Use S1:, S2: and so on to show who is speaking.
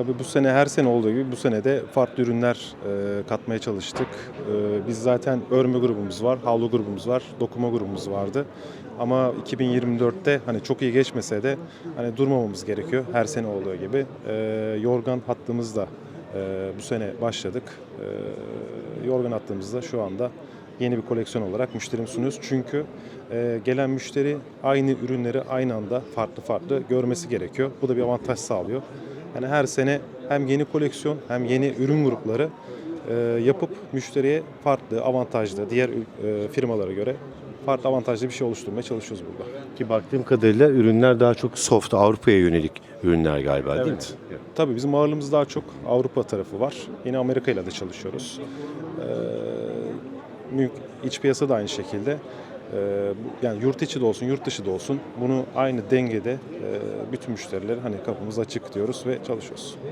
S1: Tabii bu sene her sene olduğu gibi bu sene de farklı ürünler e, katmaya çalıştık. E, biz zaten örme grubumuz var, havlu grubumuz var, dokuma grubumuz vardı. Ama 2024'te hani çok iyi geçmese de hani durmamamız gerekiyor her sene olduğu gibi. E, yorgan hattımızda e, bu sene başladık. E, yorgan hattımızda şu anda yeni bir koleksiyon olarak müşterim sunuyoruz. Çünkü e, gelen müşteri aynı ürünleri aynı anda farklı farklı görmesi gerekiyor. Bu da bir avantaj sağlıyor. Yani her sene hem yeni koleksiyon hem yeni ürün grupları e, yapıp müşteriye farklı, avantajlı, diğer e, firmalara göre farklı avantajlı bir şey oluşturmaya çalışıyoruz burada.
S2: Ki baktığım kadarıyla ürünler daha çok soft Avrupa'ya yönelik ürünler galiba değil mi?
S1: Evet. Tabii bizim ağırlığımız daha çok Avrupa tarafı var. Yine Amerika ile de çalışıyoruz. Ee, iç piyasa da aynı şekilde. Ee, yani yurt içi de olsun, yurt dışı da olsun bunu aynı dengede e, bütün müşteriler hani kapımız açık diyoruz ve çalışıyoruz.